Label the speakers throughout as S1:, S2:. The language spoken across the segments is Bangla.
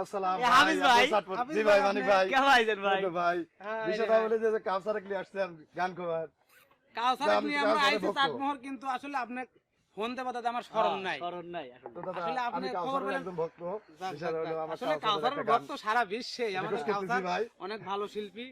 S1: আসসালাম
S2: হাফিজ ভাই।
S1: আব্দুল সাটপুর।
S3: হাফিজ
S1: জি ভাই
S3: ভাই,
S1: মানিক ভাই।
S2: কেমন আছেন ভাই?
S1: ভাই। বিষয়টা
S3: এই যে
S1: হলো যে যে কাউসারে গেলে আসছেন গান করার
S3: কাউসারে
S1: আমি
S3: আমরা আইছি চাটমোহর কিন্তু আসলে আপনি ফোন দেবা দাদা আমার স্মরণ নাই।
S2: স্মরণ নাই আসলে।
S1: তো দাদা
S3: আসলে আপনি খবর
S1: কাউসারের
S3: পেলেন-
S1: ভক্ত।
S3: যাক,
S1: বিষয়টা
S3: যাক,
S1: হলো
S3: যাক।
S1: আমার
S3: আসলে
S1: কাউসারের
S3: কাউসারের
S1: একটা গান।
S3: ভক্ত সারা বিশ্বে। আমাদের কাউসার অনেক ভালো শিল্পী।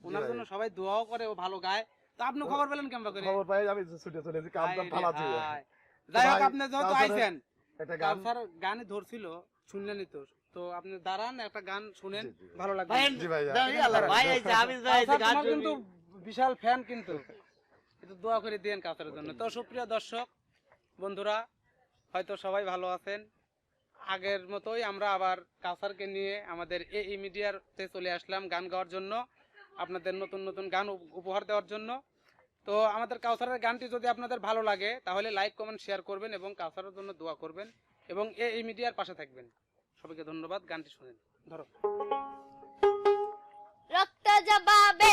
S3: ওনার জন্য সবাই দোয়াও করে ও ভালো গায়। তো আপনি খবর পেলেন কেমন করে?
S1: খবর পাই আমি ছুটে চলে এসেছি কাম টাম
S3: রে
S1: ফালাচ্ছি
S3: হায়। যাই হোক আপনি যেহেতু আইছেন
S1: একটা গান।
S3: কাউসার গানে ধরছিল শুনলেনই তো। তো আপনি দাঁড়ান একটা গান শুনেন। ভালো লাগবে। কিন্তু বিশাল ফ্যান কিন্তু। একটু দোয়া করে দিয়েন কাউসারের জন্য। তো সুপ্রিয় দর্শক বন্ধুরা হয়তো সবাই ভালো আছেন। আগের মতোই আমরা আবার কাউসারকে নিয়ে আমাদের এই মিডিয়াতে চলে আসলাম গান গাওয়ার জন্য আপনাদের নতুন নতুন গান উপহার দেওয়ার জন্য। তো আমাদের কাউসারের গানটি যদি আপনাদের ভালো লাগে তাহলে লাইক কমেন্ট শেয়ার করবেন এবং কাউসারের জন্য দোয়া করবেন এবং এই মিডিয়ার পাশে থাকবেন। সবাইকে ধন্যবাদ গানটি শুনেন। ধরো।
S4: রক্ত জবাবে